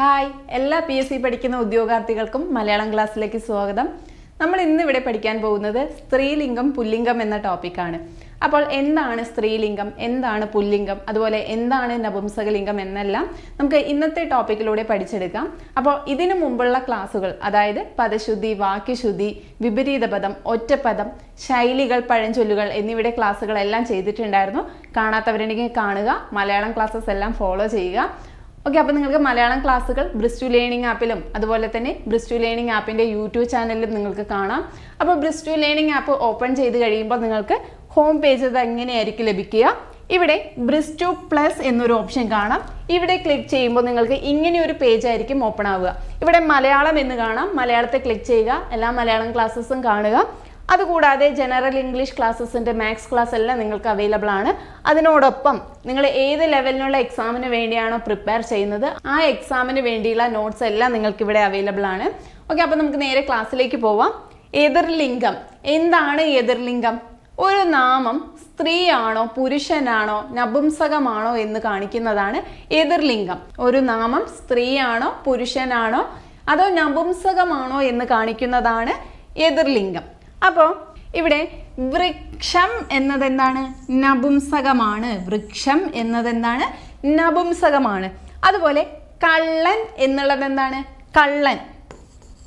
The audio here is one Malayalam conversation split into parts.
ഹായ്. എല്ലാ പി എസ് സി പഠിക്കുന്ന ഉദ്യോഗാർത്ഥികൾക്കും മലയാളം ക്ലാസ്സിലേക്ക് സ്വാഗതം. നമ്മൾ ഇന്ന് ഇവിടെ പഠിക്കാൻ പോകുന്നത് സ്ത്രീലിംഗം പുല്ലിംഗം എന്ന ടോപ്പിക്കാണ് അപ്പോൾ എന്താണ് സ്ത്രീലിംഗം? എന്താണ് പുല്ലിംഗം? അതുപോലെ എന്താണ് നപുംസകലിംഗം എന്നെല്ലാം നമുക്ക് ഇന്നത്തെ ടോപ്പിക്കിലൂടെ പഠിച്ചെടുക്കാം. അപ്പോൾ ഇതിനു മുമ്പുള്ള ക്ലാസ്സുകൾ അതായത് പദശുദ്ധി വാക്യശുദ്ധി വിപരീത പദം ഒറ്റപ്പദം ശൈലികൾ പഴഞ്ചൊല്ലുകൾ എന്നിവയുടെ ക്ലാസ്സുകളെല്ലാം ചെയ്തിട്ടുണ്ടായിരുന്നു. കാണാത്തവരുണ്ടെങ്കിൽ കാണുക മലയാളം ക്ലാസ്സസ് എല്ലാം ഫോളോ ചെയ്യുക. ഓക്കെ അപ്പോൾ നിങ്ങൾക്ക് മലയാളം ക്ലാസ്സുകൾ ബ്രിസ്റ്റു ലേണിംഗ് ആപ്പിലും അതുപോലെ തന്നെ ബ്രിസ്റ്റു ലേണിംഗ് ആപ്പിന്റെ യൂട്യൂബ് ചാനലിലും നിങ്ങൾക്ക് കാണാം. അപ്പോൾ ബ്രിസ്റ്റു ലേണിംഗ് ആപ്പ് ഓപ്പൺ ചെയ്ത് കഴിയുമ്പോൾ നിങ്ങൾക്ക് ഹോം പേജ് അത് എങ്ങനെയായിരിക്കും ലഭിക്കുക? ഇവിടെ ബ്രിസ്റ്റു പ്ലസ് എന്നൊരു ഓപ്ഷൻ കാണാം. ഇവിടെ ക്ലിക്ക് ചെയ്യുമ്പോൾ നിങ്ങൾക്ക് ഇങ്ങനെ ഒരു പേജ് ആയിരിക്കും ഓപ്പൺ ആവുക. ഇവിടെ മലയാളം എന്ന് കാണാം. മലയാളത്തെ ക്ലിക്ക് ചെയ്യുക. എല്ലാ മലയാളം ക്ലാസ്സസും കാണുക. അതുകൂടാതെ ജനറൽ ഇംഗ്ലീഷ് ക്ലാസ്സസിന്റെ മാത്സ് ക്ലാസ് എല്ലാം നിങ്ങൾക്ക് അവൈലബിൾ ആണ്. അതിനോടൊപ്പം നിങ്ങൾ ഏത് ലെവലിനുള്ള എക്സാമിന് വേണ്ടിയാണോ പ്രിപ്പയർ ചെയ്യുന്നത് ആ എക്സാമിന് വേണ്ടിയുള്ള നോട്ട്സ് എല്ലാം നിങ്ങൾക്ക് ഇവിടെ അവൈലബിൾ ആണ്. ഓക്കെ അപ്പോൾ നമുക്ക് നേരെ ക്ലാസ്സിലേക്ക് പോവാം. എതിർലിംഗം. എന്താണ് എതിർലിംഗം? ഒരു നാമം സ്ത്രീയാണോ പുരുഷനാണോ നപുംസകമാണോ എന്ന് കാണിക്കുന്നതാണ് എതിർലിംഗം. ഒരു നാമം സ്ത്രീയാണോ പുരുഷനാണോ അതോ നപുംസകമാണോ എന്ന് കാണിക്കുന്നതാണ് എതിർലിംഗം. അപ്പോൾ ഇവിടെ വൃക്ഷം എന്നതെന്താണ്? നപുംസകമാണ്. വൃക്ഷം എന്നതെന്താണ്? നപുംസകമാണ്. അതുപോലെ കള്ളൻ എന്നുള്ളത് എന്താണ്? കള്ളൻ.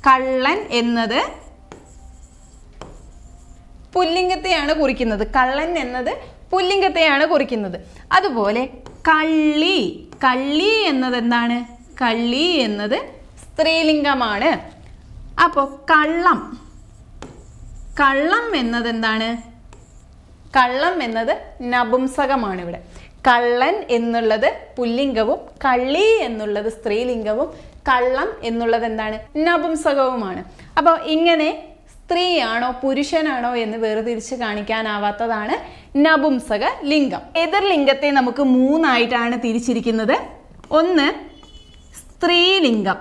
കള്ളൻ എന്നത് പുല്ലിംഗത്തെയാണ് കുറിക്കുന്നത്. കള്ളൻ എന്നത് പുല്ലിംഗത്തെയാണ് കുറിക്കുന്നത്. അതുപോലെ കള്ളി. കള്ളി എന്നത് എന്താണ് കള്ളി എന്നത് സ്ത്രീലിംഗമാണ്. അപ്പോൾ കള്ളം. കള്ളം എന്നത് എന്താണ് കള്ളം എന്നത് നപുംസകമാണ് ഇവിടെ. കള്ളൻ എന്നുള്ളത് പുല്ലിംഗവും കള്ളി എന്നുള്ളത് സ്ത്രീലിംഗവും കള്ളം എന്നുള്ളത് എന്താണ്? നപുംസകവുമാണ്. അപ്പോൾ ഇങ്ങനെ സ്ത്രീയാണോ പുരുഷനാണോ എന്ന് വേർതിരിച്ച് കാണിക്കാനാവാത്തതാണ് നപുംസക ലിംഗം. എതിർ ലിംഗത്തെ നമുക്ക് മൂന്നായിട്ടാണ് തിരിച്ചിരിക്കുന്നത്. ഒന്ന് സ്ത്രീലിംഗം.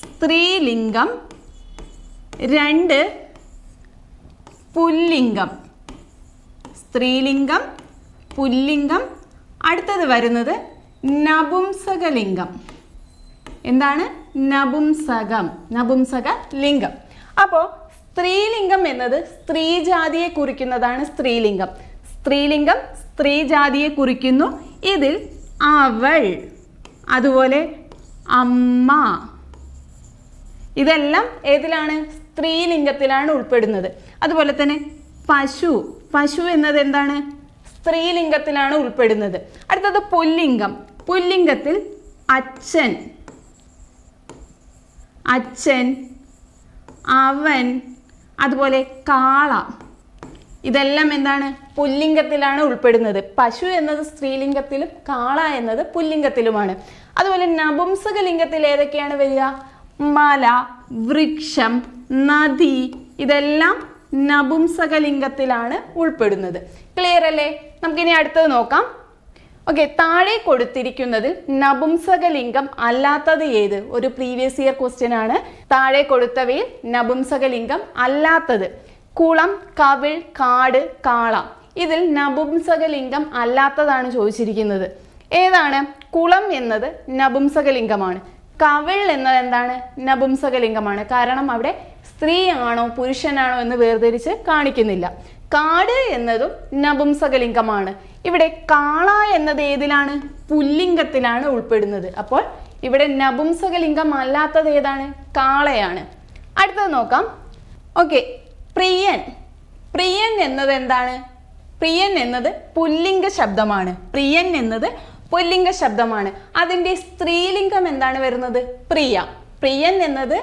സ്ത്രീലിംഗം. രണ്ട് പുല്ലിംഗം. സ്ത്രീലിംഗം പുല്ലിംഗം അടുത്തത് വരുന്നത് നപുംസകലിംഗം. എന്താണ്? നപുംസകം നപുംസക ലിംഗം അപ്പോൾ സ്ത്രീലിംഗം എന്നത് സ്ത്രീജാതിയെ കുറിക്കുന്നതാണ് സ്ത്രീലിംഗം. സ്ത്രീലിംഗം സ്ത്രീജാതിയെ കുറിക്കുന്നു. ഇതിൽ അവൾ അതുപോലെ അമ്മ. ഇതെല്ലാം ഏതിലാണ്? സ്ത്രീലിംഗത്തിലാണ് ഉൾപ്പെടുന്നത്. അതുപോലെ തന്നെ പശു. പശു എന്നത് എന്താണ്? സ്ത്രീലിംഗത്തിലാണ് ഉൾപ്പെടുന്നത്. അടുത്തത് പുല്ലിംഗം. പുല്ലിംഗത്തിൽ അച്ഛൻ. അച്ഛൻ അവൻ അതുപോലെ കാള. ഇതെല്ലാം എന്താണ്? പുല്ലിംഗത്തിലാണ് ഉൾപ്പെടുന്നത്. പശു എന്നത് സ്ത്രീലിംഗത്തിലും കാള എന്നത് പുല്ലിംഗത്തിലുമാണ്. അതുപോലെ നപുംസക ലിംഗത്തിൽ ഏതൊക്കെയാണ് വരിക? മല വൃക്ഷം നദി. ഇതെല്ലാം നപുംസക ലിംഗത്തിലാണ് ഉൾപ്പെടുന്നത്. ക്ലിയർ അല്ലേ? നമുക്കിനി അടുത്തത് നോക്കാം. ഓക്കെ താഴെ കൊടുത്തിരിക്കുന്നതിൽ നപുംസകലിംഗം അല്ലാത്തത് ഏത്? ഒരു പ്രീവിയസ് ഇയർ ക്വസ്റ്റ്യൻ ആണ്. താഴെ കൊടുത്തവയിൽ നപുംസകലിംഗം അല്ലാത്തത്. കുളം കവിൾ കാട് കാള. ഇതിൽ നപുംസകലിംഗം അല്ലാത്തതാണ് ചോദിച്ചിരിക്കുന്നത്. ഏതാണ്? കുളം എന്നത് നപുംസകലിംഗമാണ്. കവിൾ എന്നത് എന്താണ്? നപുംസകലിംഗമാണ്. കാരണം അവിടെ സ്ത്രീ ആണോ പുരുഷനാണോ എന്ന് വേർതിരിച്ച് കാണിക്കുന്നില്ല. കാട് എന്നതും നപുംസകലിംഗമാണ്. ഇവിടെ കാള എന്നത് ഏതിലാണ്? പുല്ലിംഗത്തിലാണ് ഉൾപ്പെടുന്നത്. അപ്പോൾ ഇവിടെ നപുംസകലിംഗം അല്ലാത്തത് ഏതാണ്? കാളയാണ്. അടുത്തത് നോക്കാം. ഓക്കെ പ്രിയൻ. പ്രിയൻ എന്നത് എന്താണ്? പ്രിയൻ എന്നത് പുല്ലിംഗ ശബ്ദമാണ്. പ്രിയൻ എന്നത് പുല്ലിംഗ ശബ്ദമാണ്. അതിന്റെ സ്ത്രീലിംഗം എന്താണ് വരുന്നത്? പ്രിയ. പ്രിയൻ എന്നത്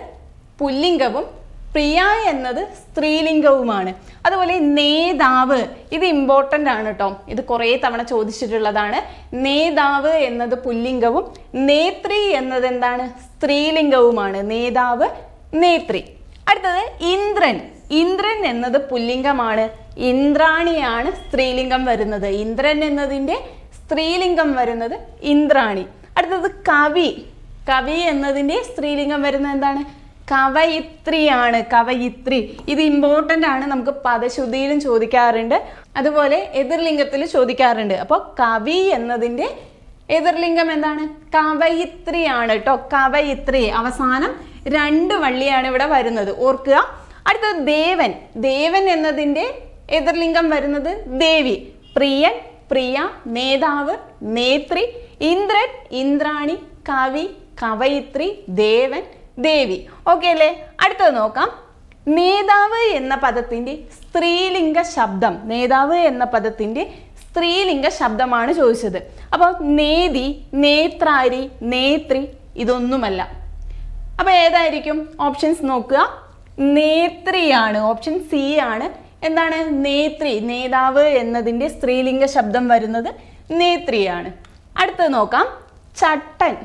പുല്ലിംഗവും പ്രിയ എന്നത് സ്ത്രീലിംഗവുമാണ്. അതുപോലെ നേതാവ് ഇത് ഇമ്പോർട്ടന്റ് ആണ് കേട്ടോ ഇത് കുറേ തവണ ചോദിച്ചിട്ടുള്ളതാണ്. നേതാവ് എന്നത് പുല്ലിംഗവും നേത്രി എന്നത് എന്താണ്? സ്ത്രീലിംഗവുമാണ്. നേതാവ് നേത്രി. അടുത്തത് ഇന്ദ്രൻ. ഇന്ദ്രൻ എന്നത് പുല്ലിംഗമാണ്. ഇന്ദ്രാണിയാണ് സ്ത്രീലിംഗം വരുന്നത്. ഇന്ദ്രൻ എന്നതിന്റെ സ്ത്രീലിംഗം വരുന്നത് ഇന്ദ്രാണി. അടുത്തത് കവി. കവി എന്നതിന്റെ സ്ത്രീലിംഗം വരുന്നത് എന്താണ്? കവയിത്രിയാണ് കവയിത്രി. ഇത് ഇമ്പോർട്ടന്റ് ആണ് നമുക്ക് പദശുദ്ധിയിലും ചോദിക്കാറുണ്ട്. അതുപോലെ എതിർലിംഗത്തിൽ ചോദിക്കാറുണ്ട്. അപ്പോൾ കവി എന്നതിന്റെ എതിർലിംഗം എന്താണ്? കവയിത്രിയാണ് കേട്ടോ കവയിത്രി. അവസാനം രണ്ട് വള്ളിയാണ് ഇവിടെ വരുന്നത്. ഓർക്കുക. അടുത്തത് ദേവൻ. ദേവൻ എന്നതിന്റെ എതിർലിംഗം വരുന്നത് ദേവി. പ്രിയൻ പ്രിയ നേതാവ് നേത്രി ഇന്ദ്രൻ ഇന്ദ്രാണി കവി കവയിത്രി ദേവൻ ദേവി. ഓക്കെ അല്ലേ? അടുത്തത് നോക്കാം. നേതാവ് എന്ന പദത്തിന്റെ സ്ത്രീലിംഗ ശബ്ദം. നേതാവ് എന്ന പദത്തിന്റെ സ്ത്രീലിംഗ ശബ്ദമാണ് ചോദിച്ചത്. അപ്പോൾ നേതി നേത്രാരി നേത്രി ഇതൊന്നുമല്ല. അപ്പോൾ ഏതായിരിക്കും? ഓപ്ഷൻസ് നോക്കുക. നേത്രിയാണ്. ഓപ്ഷൻ സി ആണ്. എന്താണ്? നേത്രി. നേതാവ് എന്നതിന്റെ സ്ത്രീലിംഗ ശബ്ദം വരുന്നത് നേത്രിയാണ്. അടുത്തത് നോക്കാം. ചട്ടൻ.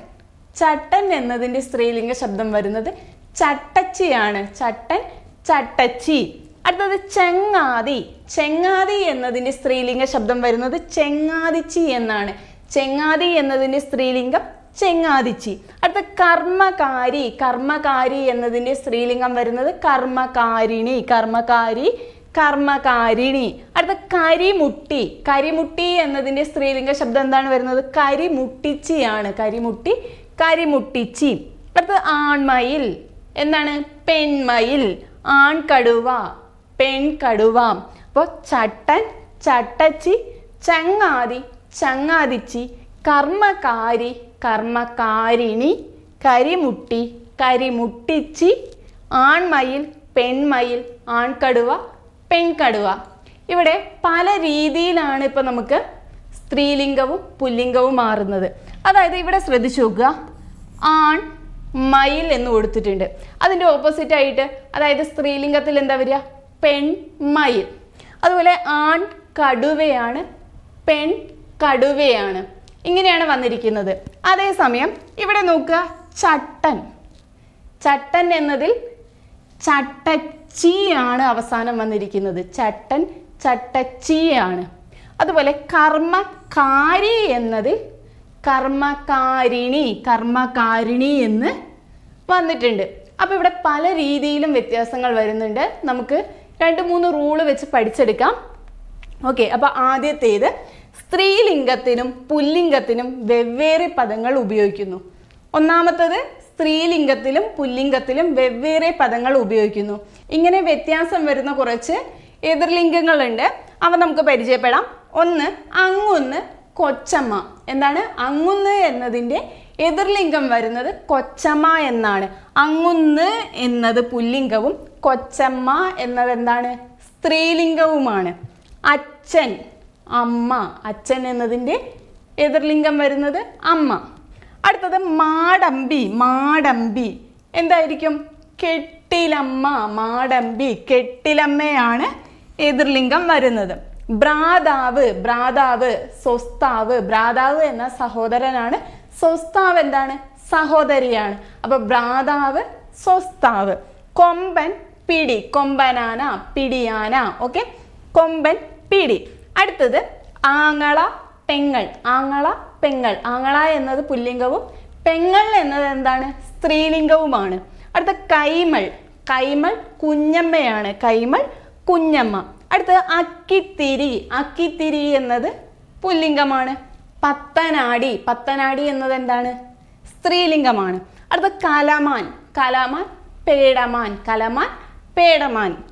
ചട്ടൻ എന്നതിന്റെ സ്ത്രീലിംഗ ശബ്ദം വരുന്നത് ചട്ടച്ചിയാണ്. ചട്ടൻ ചട്ടച്ചി. അടുത്തത് ചെങ്ങാതി. ചെങ്ങാതി എന്നതിന്റെ സ്ത്രീലിംഗ ശബ്ദം വരുന്നത് ചെങ്ങാതിച്ചി എന്നാണ്. ചെങ്ങാതി എന്നതിന്റെ സ്ത്രീലിംഗം ചെങ്ങാതിച്ചി. അടുത്ത കർമ്മകാരി. കർമ്മകാരി എന്നതിന്റെ സ്ത്രീലിംഗം വരുന്നത് കർമ്മകാരിണി. കർമ്മകാരി കർമ്മകാരിണി. അടുത്ത കരിമുട്ടി. കരിമുട്ടി എന്നതിന്റെ സ്ത്രീലിംഗ ശബ്ദം എന്താണ് വരുന്നത്? കരിമുട്ടിച്ചിയാണ്. കരിമുട്ടി കരിമുട്ടിച്ചി. അടുത്ത് ആൺമയിൽ. എന്താണ്? പെൺമയിൽ. ആൺകടുവ. പെൺകടുവ. അപ്പോൾ ചട്ടൻ ചട്ടച്ചി ചങ്ങാതി ചങ്ങാതിച്ചി കർമ്മകാരി കർമ്മകാരിണി കരിമുട്ടി കരിമുട്ടിച്ചി ആൺമയിൽ പെൺമയിൽ ആൺകടുവ പെൺകടുവ. ഇവിടെ പല രീതിയിലാണ് ഇപ്പം നമുക്ക് സ്ത്രീലിംഗവും പുല്ലിംഗവും മാറുന്നത്. അതായത് ഇവിടെ ശ്രദ്ധിച്ചു നോക്കുക. ആൺ മയിൽ എന്ന് കൊടുത്തിട്ടുണ്ട്. അതിന്റെ ഓപ്പോസിറ്റ് ആയിട്ട് അതായത് സ്ത്രീലിംഗത്തിൽ എന്താ വരിക? പെൺ മയിൽ. അതുപോലെ ആൺ കടുവയാണ് പെൺ കടുവയാണ്. ഇങ്ങനെയാണ് വന്നിരിക്കുന്നത്. അതേസമയം ഇവിടെ നോക്കുക ചട്ടൻ. ചട്ടൻ എന്നതിൽ ചട്ടച്ചിയാണ് അവസാനം വന്നിരിക്കുന്നത്. ചട്ടൻ ചട്ടച്ചിയാണ്. അതുപോലെ കർമ്മകാരി എന്നതിൽ കർമ്മകാരിണി കർമ്മകാരിണി എന്ന് വന്നിട്ടുണ്ട്. അപ്പോൾ ഇവിടെ പല രീതിയിലും വ്യത്യാസങ്ങൾ വരുന്നുണ്ട്. നമുക്ക് രണ്ട് മൂന്ന് റൂൾ വെച്ച് പഠിച്ചെടുക്കാം. ഓക്കെ അപ്പോൾ ആദ്യത്തേത് സ്ത്രീലിംഗത്തിനും പുല്ലിംഗത്തിനും വെവ്വേറെ പദങ്ങൾ ഉപയോഗിക്കുന്നു. ഒന്നാമത്തത് സ്ത്രീലിംഗത്തിലും പുല്ലിംഗത്തിലും വെവ്വേറെ പദങ്ങൾ ഉപയോഗിക്കുന്നു. ഇങ്ങനെ വ്യത്യാസം വരുന്ന കുറച്ച് എതിർലിംഗങ്ങളുണ്ട്. അവ നമുക്ക് പരിചയപ്പെടാം. ഒന്ന് അങ്ങൊന്ന് കൊച്ചമ്മ. എന്താണ്? അങ്ങുന്ന് എന്നതിന്റെ എതിർലിംഗം വരുന്നത് കൊച്ചമ്മ എന്നാണ്. അങ്ങുന്ന് എന്നത് പുല്ലിംഗവും കൊച്ചമ്മ എന്നത് എന്താണ്? സ്ത്രീലിംഗവുമാണ്. അച്ഛൻ അമ്മ അച്ഛൻ എന്നതിന്റെ എതിർലിംഗം വരുന്നത് അമ്മ. അടുത്തത് മാടമ്പി മാടമ്പി എന്തായിരിക്കും? കെട്ടിലമ്മ മാടമ്പി കെട്ടിലമ്മയാണ് എതിർലിംഗം വരുന്നത്. ഭ്രാതാവ് ഭ്രാതാവ് സ്വസ്താവ് ഭ്രാതാവ് എന്ന സഹോദരനാണ്. സ്വസ്താവ് എന്താണ്? സഹോദരിയാണ്. അപ്പൊ ഭ്രാതാവ് സ്വസ്താവ് കൊമ്പൻ പിടി. കൊമ്പനാന പിടിയാന. ഓക്കെ? കൊമ്പൻ പിടി. അടുത്തത് ആങ്ങള പെങ്ങൾ. ആങ്ങള പെങ്ങൾ. ആങ്ങള എന്നത് പുല്ലിംഗവും പെങ്ങൾ എന്നത് എന്താണ്? സ്ത്രീലിംഗവുമാണ്. അടുത്ത കൈമൾ. കൈമൾ കുഞ്ഞമ്മയാണ്. കൈമൾ കുഞ്ഞമ്മ. അടുത്തത് അക്കിത്തിരി. അക്കിത്തിരി എന്നത് പുല്ലിംഗമാണ്. പത്തനാടി. പത്തനാടി എന്നത് എന്താണ്? സ്ത്രീലിംഗമാണ്. അടുത്ത കലമാൻ. കലമാൻ പേടമാൻ. കലമാൻ പേടമാൻ.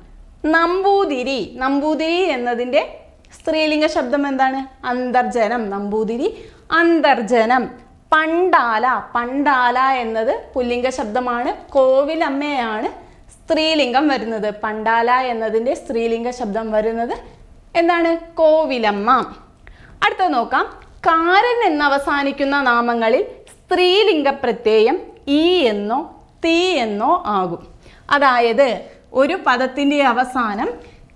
നമ്പൂതിരി. നമ്പൂതിരി എന്നതിന്റെ സ്ത്രീലിംഗ ശബ്ദം എന്താണ്? അന്തർജനം. നമ്പൂതിരി അന്തർജനം. പണ്ടാല. പണ്ടാല എന്നത് പുല്ലിംഗ ശബ്ദമാണ്. കോവിലമ്മയാണ്. സ്ത്രീലിംഗം വരുന്നത്. പണ്ടാല എന്നതിന്റെ സ്ത്രീലിംഗ ശബ്ദം വരുന്നത് എന്താണ്? കോവിലമ്മ. അടുത്തത് നോക്കാം. കാരൻ എന്നവസാനിക്കുന്ന നാമങ്ങളിൽ സ്ത്രീലിംഗ പ്രത്യയം ഈ എന്നോ തീ എന്നോ ആകും. അതായത് ഒരു പദത്തിന്റെ അവസാനം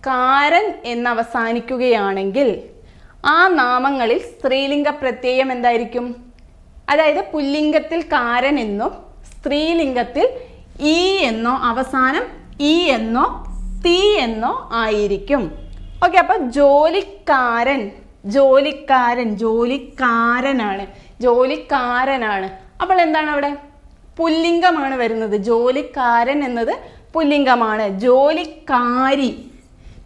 കാരൻ എന്നവസാനിക്കുകയാണെങ്കിൽ ആ നാമങ്ങളിൽ സ്ത്രീലിംഗ പ്രത്യയം എന്തായിരിക്കും? അതായത് പുല്ലിംഗത്തിൽ കാരൻ എന്നും സ്ത്രീലിംഗത്തിൽ ഈ എന്നോ അവസാനം ഈ എന്നോ തീ എന്നോ ആയിരിക്കും. ഓക്കെ അപ്പൊ ജോലിക്കാരൻ ജോലിക്കാരൻ ജോലിക്കാരനാണ് ജോലിക്കാരനാണ്. അപ്പോൾ എന്താണ് അവിടെ? പുല്ലിംഗമാണ് വരുന്നത്. ജോലിക്കാരൻ എന്നത് പുല്ലിംഗമാണ്. ജോലിക്കാരി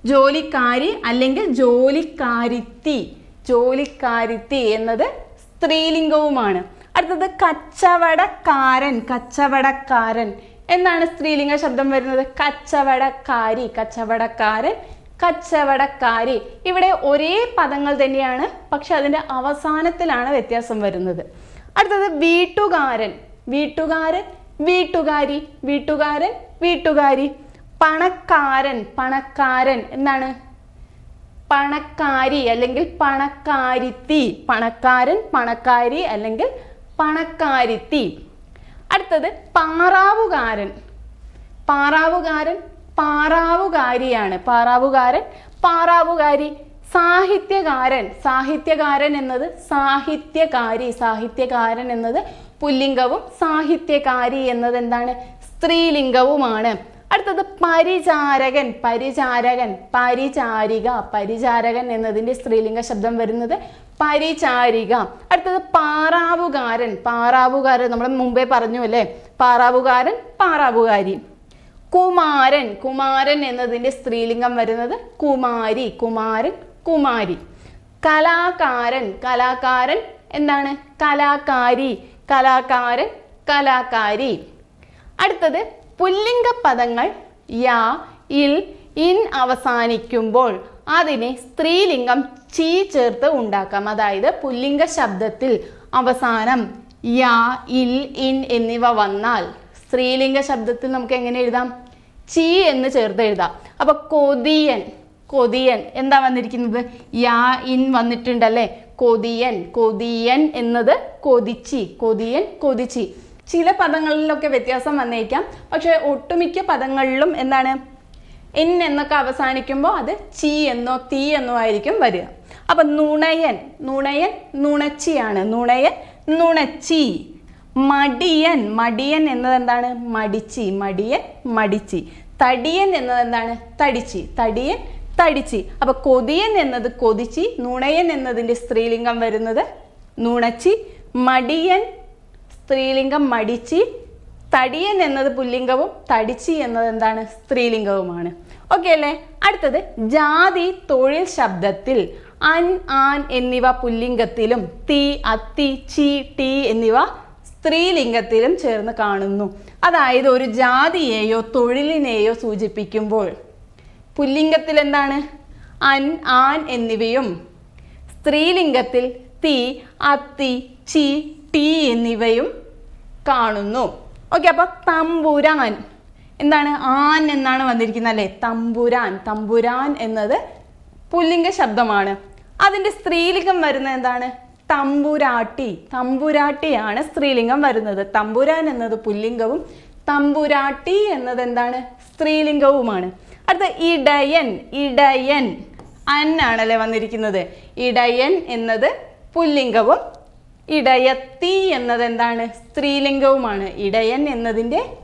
ജോലിക്കാരി അല്ലെങ്കിൽ ജോലിക്കാരിത്തി ജോലിക്കാരിത്തി എന്നത് സ്ത്രീലിംഗവുമാണ്. അടുത്തത് കച്ചവടക്കാരൻ കച്ചവടക്കാരൻ. എന്നാണ് സ്ത്രീലിംഗ ശബ്ദം വരുന്നത്? കച്ചവടക്കാരി കച്ചവടക്കാരൻ കച്ചവടക്കാരി. ഇവിടെ ഒരേ പദങ്ങൾ തന്നെയാണ് പക്ഷെ അതിന്റെ അവസാനത്തിലാണ് വ്യത്യാസം വരുന്നത്. അടുത്തത് വീട്ടുകാരൻ. വീട്ടുകാരൻ വീട്ടുകാരി വീട്ടുകാരൻ വീട്ടുകാരി. പണക്കാരൻ പണക്കാരൻ എന്താണ് പണക്കാരി അല്ലെങ്കിൽ പണക്കാരിത്തി. പണക്കാരൻ പണക്കാരി അല്ലെങ്കിൽ പണക്കാരിത്തി. അടുത്തത് പാറാവുകാരൻ. പാറാവുകാരൻ പാറാവുകാരിയാണ്. പാറാവുകാരൻ പാറാവുകാരി സാഹിത്യകാരൻ. സാഹിത്യകാരൻ എന്നത് സാഹിത്യകാരി. സാഹിത്യകാരൻ എന്നത് പുല്ലിംഗവും സാഹിത്യകാരി എന്നത് എന്താണ്? സ്ത്രീലിംഗവുമാണ്. അടുത്തത് പരിചാരകൻ. പരിചാരകൻ. പരിചാരിക. പരിചാരകൻ എന്നതിന്റെ സ്ത്രീലിംഗ ശബ്ദം വരുന്നത് പരിചാരിക. അടുത്തത് പാറാവുകാരൻ. പാറാവുകാരൻ നമ്മൾ മുമ്പേ പറഞ്ഞു അല്ലേ? പാറാവുകാരൻ പാറാവുകാരി. കുമാരൻ. കുമാരൻ എന്നതിന്റെ സ്ത്രീലിംഗം വരുന്നത് കുമാരി. കുമാരൻ കുമാരി. കലാകാരൻ. കലാകാരൻ എന്താണ്? കലാകാരി. കലാകാരൻ കലാകാരി. അടുത്തത് പുല്ലിംഗ പദങ്ങൾ യാ ഇൽ ഇൻ അവസാനിക്കുമ്പോൾ. അതിനെ സ്ത്രീലിംഗം ചീ ചേർത്ത് ഉണ്ടാക്കാം. അതായത് പുല്ലിംഗ ശബ്ദത്തിൽ അവസാനം യാ ഇൽ ഇൻ എന്നിവ വന്നാൽ സ്ത്രീലിംഗ ശബ്ദത്തിൽ നമുക്ക് എങ്ങനെ എഴുതാം? ചീ എന്ന് ചേർത്ത് എഴുതാം. അപ്പൊ കൊതിയൻ കൊതിയൻ എന്താ വന്നിരിക്കുന്നത്? യാ ഇൻ വന്നിട്ടുണ്ടല്ലേ? കൊതിയൻ കൊതിയൻ എന്നത് കൊതിച്ചി കൊതിയൻ കൊതിച്ചി. ചില പദങ്ങളിലൊക്കെ വ്യത്യാസം വന്നേക്കാം. പക്ഷെ ഒട്ടുമിക്ക പദങ്ങളിലും എന്താണ്? എൻ എന്നൊക്കെ അവസാനിക്കുമ്പോൾ അത് ചീ എന്നോ തീ എന്നോ ആയിരിക്കും വരിക. അപ്പം നുണയൻ നുണയൻ നുണച്ചിയാണ്. നുണയൻ നുണച്ചി. മടിയൻ മടിയൻ എന്നത് എന്താണ്? മടിച്ചി മടിയൻ മടിച്ചി. തടിയൻ എന്നത് എന്താണ്? തടിച്ചി. തടിയൻ തടിച്ചി. അപ്പൊ കൊതിയൻ എന്നത് കൊതിച്ചി നുണയൻ എന്നതിന്റെ സ്ത്രീലിംഗം വരുന്നത് നുണച്ചി. മടിയൻ സ്ത്രീലിംഗം മടിച്ചി. തടിയൻ എന്നത് പുല്ലിംഗവും തടിച്ചി എന്നത് എന്താണ്? സ്ത്രീലിംഗവുമാണ്. ഓക്കെ അല്ലേ? അടുത്തത് ജാതി തൊഴിൽ ശബ്ദത്തിൽ അൻ ആൻ എന്നിവ പുല്ലിംഗത്തിലും തീ അത്തി ചി ടി എന്നിവ സ്ത്രീലിംഗത്തിലും ചേർന്ന് കാണുന്നു. അതായത് ഒരു ജാതിയെയോ തൊഴിലിനെയോ സൂചിപ്പിക്കുമ്പോൾ പുല്ലിംഗത്തിൽ എന്താണ്? അൻ ആൻ എന്നിവയും സ്ത്രീലിംഗത്തിൽ തീ അത്തി ചി ടി എന്നിവയും കാണുന്നു. ഓക്കെ അപ്പോൾ തമ്പുരാൻ എന്താണ്? ആൻ എന്നാണ് വന്നിരിക്കുന്നത് അല്ലേ? തമ്പുരാൻ. തമ്പുരാൻ എന്നത് പുല്ലിംഗ ശബ്ദമാണ്. അതിന്റെ സ്ത്രീലിംഗം വരുന്നത് എന്താണ്? തമ്പുരാട്ടി. തമ്പുരാട്ടിയാണ് സ്ത്രീലിംഗം വരുന്നത്. തമ്പുരാൻ എന്നത് പുല്ലിംഗവും തമ്പുരാട്ടി എന്നത് എന്താണ്? സ്ത്രീലിംഗവുമാണ്. അടുത്ത ഇടയൻ. ഇടയൻ. അൻ ആണല്ലേ വന്നിരിക്കുന്നത്. ഇടയൻ എന്നത് പുല്ലിംഗവും ഇടയത്തി എന്നത് എന്താണ്? സ്ത്രീലിംഗവുമാണ്. ഇടയൻ എന്നതിന്റെ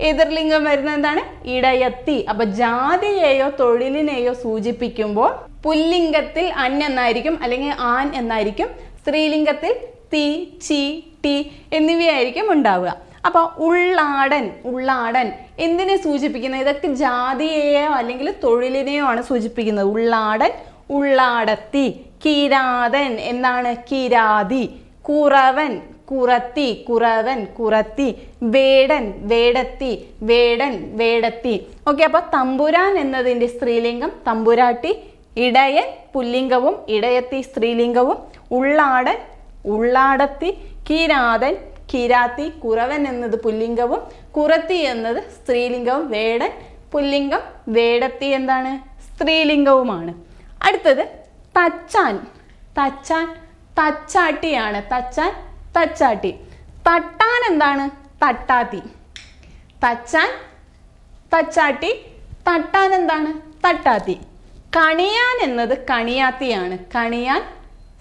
എതിർലിംഗം വരുന്നത് എന്താണ്? ഇടയത്തി. അപ്പൊ ജാതിയെയോ തൊഴിലിനെയോ സൂചിപ്പിക്കുമ്പോൾ പുല്ലിംഗത്തിൽ അൻ എന്നായിരിക്കും അല്ലെങ്കിൽ ആൻ എന്നായിരിക്കും. സ്ത്രീലിംഗത്തിൽ തി ചി ടി എന്നിവയായിരിക്കും ഉണ്ടാവുക. അപ്പൊ ഉള്ളാടൻ ഉള്ളാടൻ എന്തിനെ സൂചിപ്പിക്കുന്നത്? ഇതൊക്കെ ജാതിയെയോ അല്ലെങ്കിൽ തൊഴിലിനെയോ ആണ് സൂചിപ്പിക്കുന്നത്. ഉള്ളാടൻ ഉള്ളാടത്തി കിരാതൻ എന്താണ്? കിരാതി കുറവൻ കുറത്തി കുറവൻ കുറത്തി വേടൻ വേടത്തി വേടൻ വേടത്തി. ഓക്കെ അപ്പോൾ തമ്പുരാൻ എന്നതിന്റെ സ്ത്രീലിംഗം തമ്പുരാട്ടി ഇടയൻ പുല്ലിംഗവും ഇടയത്തി സ്ത്രീലിംഗവും ഉള്ളാടൻ ഉള്ളാടത്തി കിരാതൻ കിരാത്തി കുറവൻ എന്നത് പുല്ലിംഗവും കുറത്തി എന്നത് സ്ത്രീലിംഗവും വേടൻ പുല്ലിംഗം വേടത്തി എന്താണ്? സ്ത്രീലിംഗവുമാണ്. അടുത്തത് തച്ചാൻ. തച്ചാൻ തച്ചാട്ടിയാണ്. തച്ചാൻ തച്ചാട്ടി. തട്ടാൻ എന്താണ്? തട്ടാത്തി. തച്ചാൻ തച്ചാട്ടി തട്ടാൻ എന്താണ്? തട്ടാത്തി. കണിയാൻ എന്നത് കണിയാത്തിയാണ്. കണിയാൻ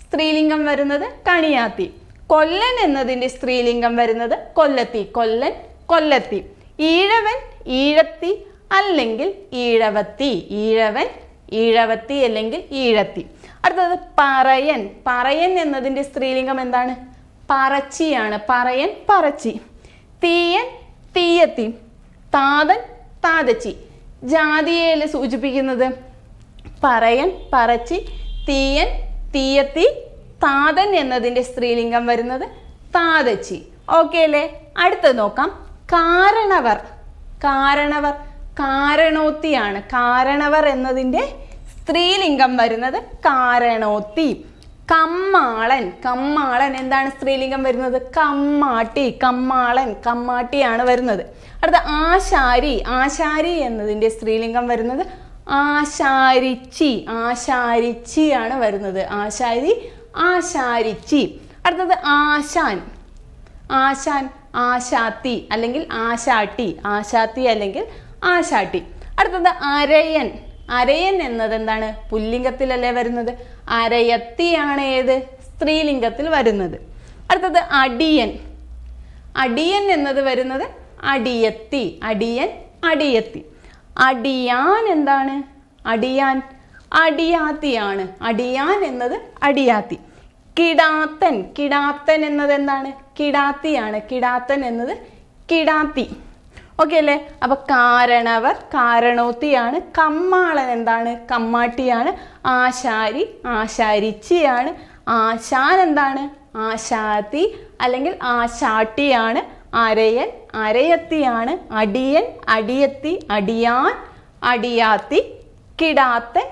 സ്ത്രീലിംഗം വരുന്നത് കണിയാത്തി. കൊല്ലൻ എന്നതിന്റെ സ്ത്രീലിംഗം വരുന്നത് കൊല്ലത്തി. കൊല്ലൻ കൊല്ലത്തി. ഈഴവൻ ഈഴത്തി അല്ലെങ്കിൽ ഈഴവത്തി. ഈഴവൻ ഈഴവത്തി അല്ലെങ്കിൽ ഈഴത്തി. അടുത്തത് പറയൻ. പറയൻ എന്നതിന്റെ സ്ത്രീലിംഗം എന്താണ്? പറച്ചിയാണ് പറയൻ പറച്ചി. തീയൻ തീയത്തി. താതൻ താതച്ചി. ജാതിയേൽ സൂചിപ്പിക്കുന്നത് പറയൻ പറച്ചി തീയൻ തീയത്തി താതൻ എന്നതിന്റെ സ്ത്രീലിംഗം വരുന്നത് താതച്ചി. ഓക്കെ അല്ലേ? അടുത്തത് നോക്കാം. കാരണവർ. കാരണവർ. കാരണോത്തിയാണ് കാരണവർ എന്നതിന്റെ സ്ത്രീലിംഗം വരുന്നത് കാരണോത്തി. കമ്മാളൻ കമ്മാളൻ. എന്താണ് സ്ത്രീലിംഗം വരുന്നത്? കമ്മാട്ടി കമ്മാളൻ കമ്മാട്ടിയാണ് വരുന്നത്. അടുത്ത ആശാരി ആശാരി എന്നതിന്റെ സ്ത്രീലിംഗം വരുന്നത് ആശാരിച്ചി ആണ് വരുന്നത്. ആശാരി ആശാരിച്ചി. അടുത്തത് ആശാൻ. ആശാൻ ആശാത്തി അല്ലെങ്കിൽ ആശാട്ടി ആശാത്തി അല്ലെങ്കിൽ ആശാട്ടി. അടുത്തത് അരയൻ. അരയൻ എന്നത് എന്താണ്? പുല്ലിംഗത്തിലല്ലേ വരുന്നത്? അരയത്തിയാണ് ഏത്? സ്ത്രീലിംഗത്തിൽ വരുന്നത്. അടുത്തത് അടിയൻ. അടിയൻ എന്നത് വരുന്നത് അടിയത്തി. അടിയൻ അടിയത്തി. അടിയാൻ എന്താണ്? അടിയാൻ അടിയാത്തിയാണ്. അടിയാൻ എന്നത് അടിയാത്തി. കിടാത്തൻ. കിടാത്തൻ എന്നത് എന്താണ്? കിടാത്തിയാണ്. കിടാത്തൻ എന്നത് കിടാത്തി. ഓക്കെ അല്ലേ? അപ്പൊ കാരണവർ കാരണോത്തിയാണ് കമ്മാളൻ എന്താണ്? കമ്മാട്ടിയാണ് ആശാരി ആശാരിച്ചിയാണ് ആശാൻ എന്താണ്? ആശാത്തി അല്ലെങ്കിൽ ആശാട്ടിയാണ് അരയൻ അരയത്തിയാണ് അടിയൻ അടിയത്തി അടിയാൻ അടിയാത്തി കിടാത്തൻ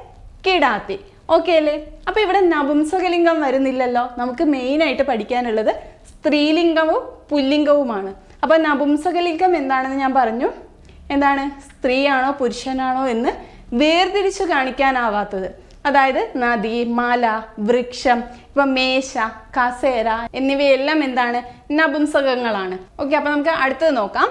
കിടാത്തി. ഓക്കെ അല്ലേ? അപ്പൊ ഇവിടെ നപുംസകലിംഗം വരുന്നില്ലല്ലോ. നമുക്ക് മെയിൻ ആയിട്ട് പഠിക്കാനുള്ളത് സ്ത്രീലിംഗവും പുല്ലിംഗവുമാണ്. അപ്പൊ നപുംസകലിംഗം എന്താണെന്ന് ഞാൻ പറഞ്ഞു. എന്താണ്? സ്ത്രീയാണോ പുരുഷനാണോ എന്ന് വേർതിരിച്ചു കാണിക്കാനാവാത്തത്. അതായത് നദി മല വൃക്ഷം ഇപ്പം മേശ കസേര എന്നിവയെല്ലാം എന്താണ്? നപുംസകങ്ങളാണ്. ഓക്കെ അപ്പൊ നമുക്ക് അടുത്തത് നോക്കാം.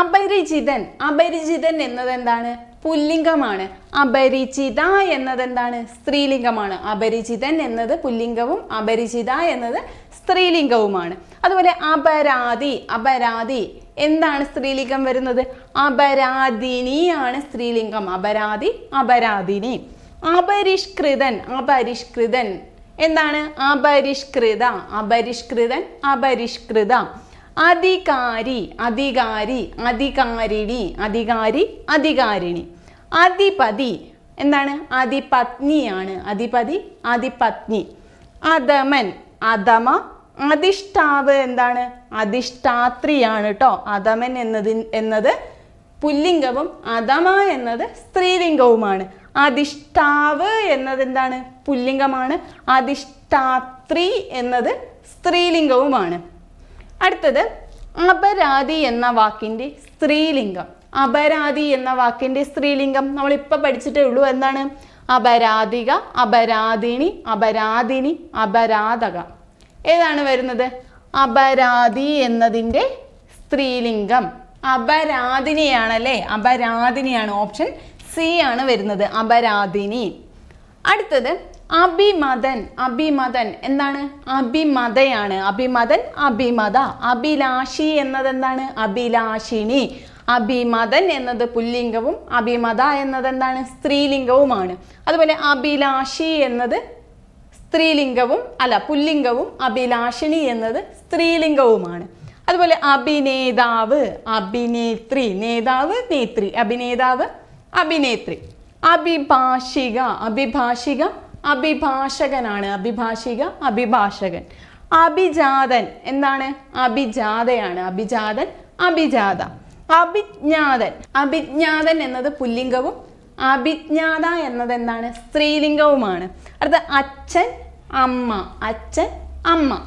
അപരിചിതൻ. അപരിചിതൻ എന്നത് എന്താണ്? പുല്ലിംഗമാണ്. അപരിചിത എന്നത് എന്താണ്? സ്ത്രീലിംഗമാണ്. അപരിചിതൻ എന്നത് പുല്ലിംഗവും അപരിചിത എന്നത് സ്ത്രീലിംഗവുമാണ്. അതുപോലെ അപരാധി അപരാധി എന്താണ് സ്ത്രീലിംഗം വരുന്നത്? അപരാധിനിയാണ് സ്ത്രീലിംഗം. അപരാധി അപരാധിനി. അപരിഷ്കൃതൻ അപരിഷ്കൃതൻ. എന്താണ്? അപരിഷ്കൃത അപരിഷ്കൃതൻ അപരിഷ്കൃത. അധികാരി അധികാരി അധികാരിണി അധികാരി അധികാരിണി. അധിപതി എന്താണ്? അധിപത്നിയാണ്. അധിപതി അധിപത്നി. അധമൻ അധമ അധിഷ്ഠാവ് എന്താണ്? അധിഷ്ഠാത്രിയാണ് കേട്ടോ അധമൻ എന്നതി എന്നത് പുല്ലിംഗവും അധമ എന്നത് സ്ത്രീലിംഗവുമാണ്. അധിഷ്ഠാവ് എന്നത് എന്താണ്? പുല്ലിംഗമാണ്. അധിഷ്ഠാത്രി എന്നത് സ്ത്രീലിംഗവുമാണ്. അടുത്തത് അപരാധി എന്ന വാക്കിന്റെ സ്ത്രീലിംഗം. അപരാധി എന്ന വാക്കിന്റെ സ്ത്രീലിംഗം നമ്മൾ ഇപ്പോൾ പഠിച്ചിട്ടേ ഉള്ളൂ. എന്താണ്? അപരാധിക അപരാധിനി അപരാധിനി അപരാധക. ഏതാണ് വരുന്നത്? അപരാധി എന്നതിന്റെ സ്ത്രീലിംഗം. അപരാധിനിയാണല്ലേ? അപരാധിനിയാണ് ഓപ്ഷൻ സി ആണ് വരുന്നത്. അപരാധിനി. അടുത്തത് അഭിമതൻ. അഭിമതൻ എന്താണ്? അഭിമതയാണ്. അഭിമതൻ അഭിമത. അഭിലാഷി എന്നത് എന്താണ് അഭിലാഷിനി അഭിമതൻ എന്നത് പുല്ലിംഗവും അഭിമത എന്നത് എന്താണ് സ്ത്രീലിംഗവുമാണ്. അതുപോലെ അഭിലാഷി എന്നത് സ്ത്രീലിംഗവും അല്ല പുല്ലിംഗവും അഭിലാഷിണി എന്നത് സ്ത്രീലിംഗവുമാണ്. അതുപോലെ അഭിനേതാവ് അഭിനേത്രി നേതാവ് നേത്രി അഭിനേതാവ് അഭിനേത്രി. അഭിഭാഷിക അഭിഭാഷിക അഭിഭാഷകനാണ് അഭിഭാഷിക അഭിഭാഷകൻ. അഭിജാതൻ എന്താണ്? അഭിജാതയാണ് അഭിജാതൻ അഭിജാത. അഭിജ്ഞാതൻ അഭിജ്ഞാതൻ എന്നത് പുല്ലിംഗവും അഭിജ്ഞാത എന്നത് എന്താണ്? സ്ത്രീലിംഗവുമാണ്. അടുത്ത അച്ഛൻ അമ്മ അച്ഛൻ അമ്മ.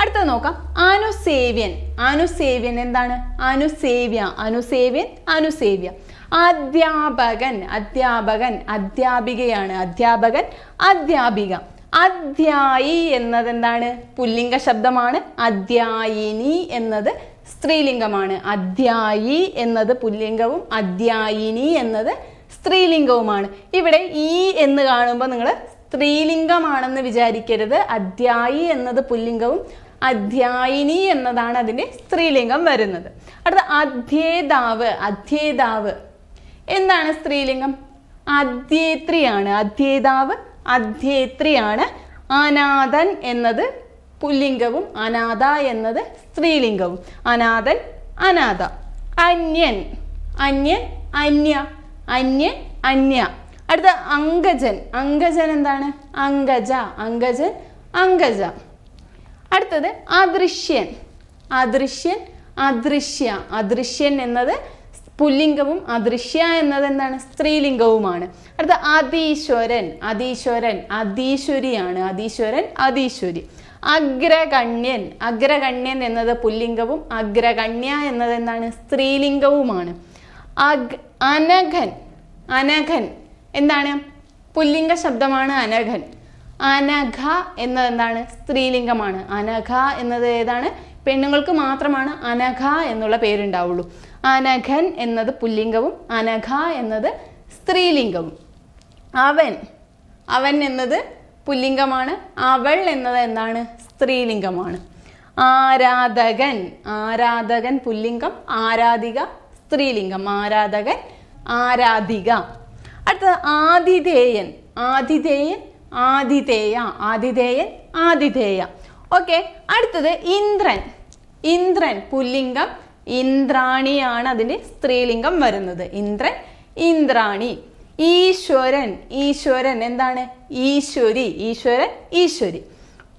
അടുത്തത് നോക്കാം. അനുസേവ്യൻ. അനുസേവ്യൻ എന്താണ്? അനുസേവ്യ. അനുസേവ്യൻ അനുസേവ്യ. അധ്യാപകൻ അധ്യാപകൻ അധ്യാപികയാണ്. അധ്യാപകൻ അധ്യാപിക. അധ്യായി എന്നത് എന്താണ്? പുല്ലിംഗ ശബ്ദമാണ്. അധ്യായിനി എന്നത് സ്ത്രീലിംഗമാണ്. അധ്യായി എന്നത് പുല്ലിംഗവും അധ്യായിനി എന്നത് സ്ത്രീലിംഗവുമാണ്. ഇവിടെ ഈ എന്ന് കാണുമ്പോൾ നിങ്ങൾ സ്ത്രീലിംഗമാണെന്ന് വിചാരിക്കരുത്. അധ്യായി എന്നത് പുല്ലിംഗവും അധ്യായിനി എന്നതാണ് അതിന്റെ സ്ത്രീലിംഗം വരുന്നത്. അടുത്ത അധ്യേതാവ് അധ്യേതാവ്. എന്താണ് സ്ത്രീലിംഗം? അധ്യേത്രിയാണ്. അധ്യേതാവ് അധ്യേത്രിയാണ്. അനാഥൻ എന്നത് പുല്ലിംഗവും അനാഥ എന്നത് സ്ത്രീലിംഗവും. അനാഥൻ അനാഥ. അന്യൻ. അന്യൻ അന്യ. അന്യൻ അന്യ. അടുത്ത അങ്കജൻ അങ്കജൻ എന്താണ്? അങ്കജ അങ്കജൻ അങ്കജ അടുത്തത് അദൃശ്യൻ. അദൃശ്യൻ അദൃശ്യ. അദൃശ്യൻ എന്നത് പുല്ലിംഗവും അദൃശ്യ എന്നത് എന്താണ്? സ്ത്രീലിംഗവുമാണ്. അടുത്ത അതീശ്വരൻ. അതീശ്വരൻ അതീശ്വരിയാണ്. അതീശ്വരൻ അതീശ്വരി. അഗ്രഗണ്യൻ. അഗ്രഗണ്യൻ എന്നത് പുല്ലിംഗവും അഗ്രഗണ്യ എന്നത് എന്താണ്? സ്ത്രീലിംഗവുമാണ്. അഗ് അനഘൻ. അനഘൻ. എന്താണ്? പുല്ലിംഗ ശബ്ദമാണ് അനഘൻ. അനഘ എന്നത് എന്താണ്? സ്ത്രീലിംഗമാണ്. അനഘ എന്നത് ഏതാണ്? പെണ്ണുങ്ങൾക്ക് മാത്രമാണ് അനഘ എന്നുള്ള പേരുണ്ടാവുള്ളൂ. അനഘൻ എന്നത് പുല്ലിംഗവും അനഘ എന്നത് സ്ത്രീലിംഗവും. അവൻ അവൻ എന്നത് പുല്ലിംഗമാണ്. അവൾ എന്നത് എന്താണ്? സ്ത്രീലിംഗമാണ്. ആരാധകൻ ആരാധകൻ പുല്ലിംഗം ആരാധിക സ്ത്രീലിംഗം. ആരാധകൻ ആരാധിക. അടുത്തത് ആതിഥേയൻ. ആതിഥേയൻ ആതിഥേയ ആതിഥേയൻ ആതിഥേയ. ഓക്കെ അടുത്തത് ഇന്ദ്രൻ. ഇന്ദ്രൻ പുല്ലിംഗം ഇന്ദ്രാണിയാണ് അതിന്റെ സ്ത്രീലിംഗം വരുന്നത്. ഇന്ദ്രൻ ഇന്ദ്രാണി. ഈശ്വരൻ ഈശ്വരൻ എന്താണ്? ഈശ്വരി ഈശ്വരൻ ഈശ്വരി.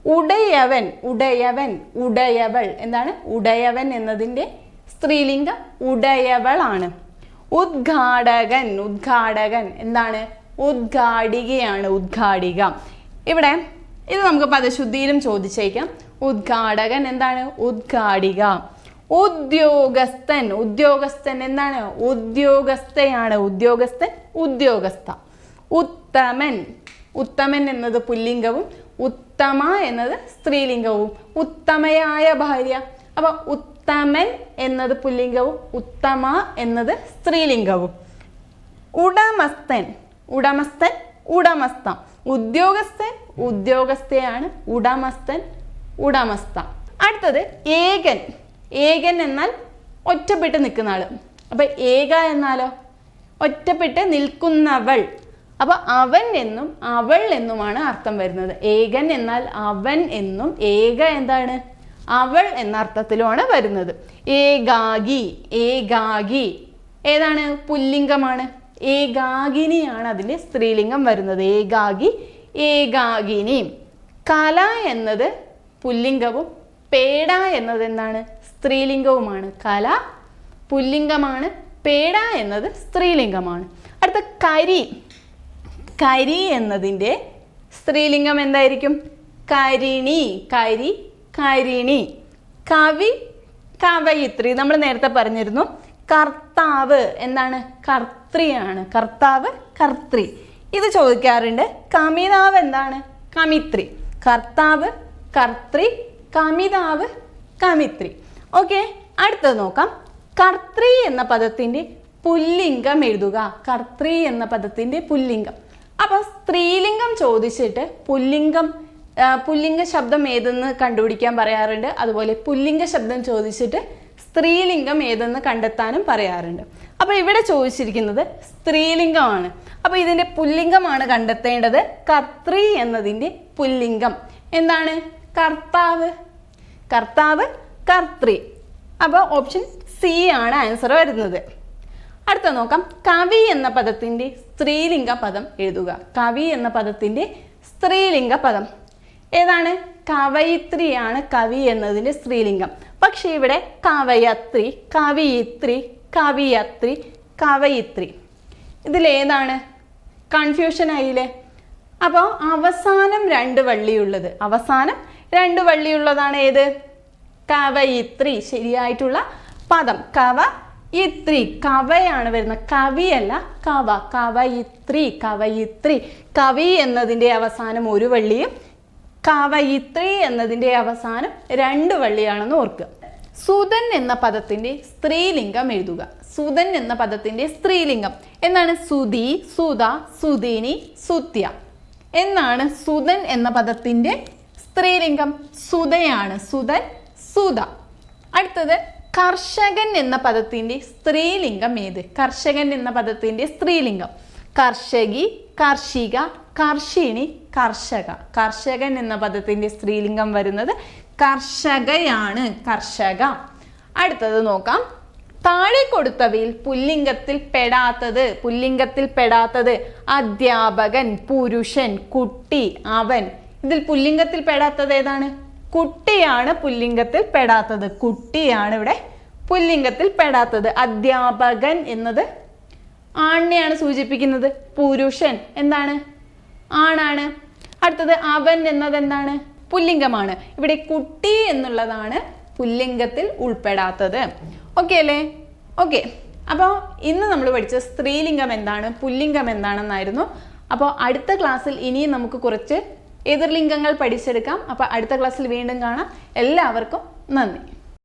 ഉടയവൻ ഉടയവൻ ഉടയവൾ. എന്താണ്? ഉടയവൻ എന്നതിന്റെ സ്ത്രീലിംഗം ഉടയവളാണ്. ഉദ്ഘാടകൻ ഉദ്ഘാടകൻ. എന്താണ്? ഉദ്ഘാടികയാണ് ഉദ്ഘാടിക. ഇവിടെ ഇത് നമുക്ക് പദശുദ്ധിയിലും ചോദിച്ചേക്കാം. ഉദ്ഘാടകൻ എന്താണ്? ഉദ്ഘാടിക. ഉദ്യോഗസ്ഥൻ. ഉദ്യോഗസ്ഥൻ എന്താണ്? ഉദ്യോഗസ്ഥയാണ്. ഉദ്യോഗസ്ഥൻ ഉദ്യോഗസ്ഥ. ഉത്തമൻ. ഉത്തമൻ എന്നത് പുല്ലിംഗവും ഉത്തമ എന്നത് സ്ത്രീലിംഗവും. ഉത്തമയായ ഭാര്യ. അപ്പൊ ഉത്തമൻ എന്നത് പുല്ലിംഗവും ഉത്തമ എന്നത് സ്ത്രീലിംഗവും. ഉടമസ്ഥൻ ഉടമസ്ഥൻ ഉടമസ്ഥ. ഉദ്യോഗസ്ഥൻ ഉദ്യോഗസ്ഥയാണ് ഉടമസ്ഥൻ ഉടമസ്ഥ. അടുത്തത് ഏകൻ. ഏകൻ എന്നാൽ ഒറ്റപ്പെട്ട് നിൽക്കുന്ന ആൾ. അപ്പൊ ഏക എന്നാലോ? ഒറ്റപ്പെട്ട് നിൽക്കുന്നവൾ. അപ്പൊ അവൻ എന്നും അവൾ എന്നുമാണ് അർത്ഥം വരുന്നത്. ഏകൻ എന്നാൽ അവൻ എന്നും ഏക എന്താണ്? അവൾ എന്ന അർത്ഥത്തിലുമാണ് വരുന്നത്. ഏകാഗി ഏകാഗി ഏതാണ്? പുല്ലിംഗമാണ്. ഏകാഗിനിയാണ് അതിന്റെ സ്ത്രീലിംഗം വരുന്നത്. ഏകാഗി ഏകാഗിനി കല എന്നത് പുല്ലിംഗവും പേട എന്നത് എന്താണ്? സ്ത്രീലിംഗവുമാണ്. കല പുല്ലിംഗമാണ്. പേട എന്നത് സ്ത്രീലിംഗമാണ്. അടുത്ത കരി. കരി എന്നതിന്റെ സ്ത്രീലിംഗം എന്തായിരിക്കും? കരിണി. കരി കരിണി കവി കവയിത്രി. നമ്മൾ നേരത്തെ പറഞ്ഞിരുന്നു കർത്താവ് എന്താണ്? കർത്രിയാണ്. കർത്താവ് കർത്രി. ഇത് ചോദിക്കാറുണ്ട് കമിതാവ് എന്താണ്? കമിത്രി. കർത്താവ് കർത്രി കമിതാവ് കമിത്രി. ഓക്കെ അടുത്തത് നോക്കാം. കർത്രി എന്ന പദത്തിന്റെ പുല്ലിംഗം എഴുതുക. കർത്രി എന്ന പദത്തിന്റെ പുല്ലിംഗം. അപ്പോൾ സ്ത്രീലിംഗം ചോദിച്ചിട്ട് പുല്ലിംഗം പുല്ലിംഗ ശബ്ദം ഏതെന്ന് കണ്ടുപിടിക്കാൻ പറയാറുണ്ട്. അതുപോലെ പുല്ലിംഗ ശബ്ദം ചോദിച്ചിട്ട് സ്ത്രീലിംഗം ഏതെന്ന് കണ്ടെത്താനും പറയാറുണ്ട്. അപ്പോൾ ഇവിടെ ചോദിച്ചിരിക്കുന്നത് സ്ത്രീലിംഗമാണ്. അപ്പോൾ ഇതിന്റെ പുല്ലിംഗമാണ് കണ്ടെത്തേണ്ടത് കർത്തൃ എന്നതിന്റെ പുല്ലിംഗം. എന്താണ്? കർത്താവ്. കർത്താവ് കർത്തൃ അപ്പോൾ ഓപ്ഷൻ സി ആണ് ആൻസർ വരുന്നത്. അടുത്ത നോക്കാം. കവി എന്ന പദത്തിന്റെ സ്ത്രീലിംഗ പദം എഴുതുക. കവി എന്ന പദത്തിന്റെ സ്ത്രീലിംഗ പദം. ഏതാണ്? കവയിത്രിയാണ് കവി എന്നതിന്റെ സ്ത്രീലിംഗം. പക്ഷേ ഇവിടെ കവയത്രി കവിയിത്രി കവിയത്രി കവയിത്രി. ഇതിലേതാണ് കൺഫ്യൂഷൻ ആയില്ലേ? അപ്പോൾ അവസാനം രണ്ട് വള്ളിയുള്ളത്. അവസാനം രണ്ട് വള്ളിയുള്ളതാണ് ഏത്? കവയിത്രി. ശരിയായിട്ടുള്ള പദം. കവ ഇത്രി കവയാണ് വരുന്നത് കവിയല്ല കവ. കവയിത്രി കവയിത്രി. കവി എന്നതിന്റെ അവസാനം ഒരു വള്ളിയും കവയിത്രി എന്നതിന്റെ അവസാനം രണ്ട് വള്ളിയാണെന്ന് ഓർക്കുക. സുതൻ എന്ന പദത്തിന്റെ സ്ത്രീലിംഗം എഴുതുക. സുതൻ എന്ന പദത്തിന്റെ സ്ത്രീലിംഗം. എന്നാണ് സുതി സുത സുതിനി സുത്യ. എന്നാണ് സുതൻ എന്ന പദത്തിന്റെ സ്ത്രീലിംഗം. സുതയാണ് സുതൻ സുത അടുത്തത് കർഷകൻ എന്ന പദത്തിന്റെ സ്ത്രീലിംഗം ഏത്? കർഷകൻ എന്ന പദത്തിന്റെ സ്ത്രീലിംഗം. കർഷകി കർഷിക കർഷിണി കർഷക. കർഷകൻ എന്ന പദത്തിന്റെ സ്ത്രീലിംഗം വരുന്നത് കർഷകയാണ്. കർഷക. അടുത്തത് നോക്കാം. താഴെ കൊടുത്തവയിൽ പുല്ലിംഗത്തിൽ പെടാത്തത്. പുല്ലിംഗത്തിൽ പെടാത്തത് അധ്യാപകൻ പുരുഷൻ കുട്ടി അവൻ. ഇതിൽ പുല്ലിംഗത്തിൽ പെടാത്തത് ഏതാണ്? കുട്ടിയാണ് പുല്ലിംഗത്തിൽ പെടാത്തത്. കുട്ടിയാണ് ഇവിടെ പുല്ലിംഗത്തിൽ പെടാത്തത്. അധ്യാപകൻ എന്നത് ആണിനെയാണ് സൂചിപ്പിക്കുന്നത് പുരുഷൻ. എന്താണ്? ആണാണ്. അടുത്തത് അവൻ എന്നത് എന്താണ് പുല്ലിംഗമാണ്. ഇവിടെ കുട്ടി എന്നുള്ളതാണ് പുല്ലിംഗത്തിൽ ഉൾപ്പെടാത്തത്. ഓക്കെ അല്ലേ? ഓക്കെ അപ്പോൾ ഇന്ന് നമ്മൾ പഠിച്ച സ്ത്രീലിംഗം എന്താണ്? പുല്ലിംഗം എന്താണെന്നായിരുന്നു. അപ്പോൾ അടുത്ത ക്ലാസ്സിൽ ഇനിയും നമുക്ക് കുറച്ച് എതിർലിംഗങ്ങൾ പഠിച്ചെടുക്കാം. അപ്പോൾ അടുത്ത ക്ലാസ്സിൽ വീണ്ടും കാണാം. എല്ലാവർക്കും നന്ദി.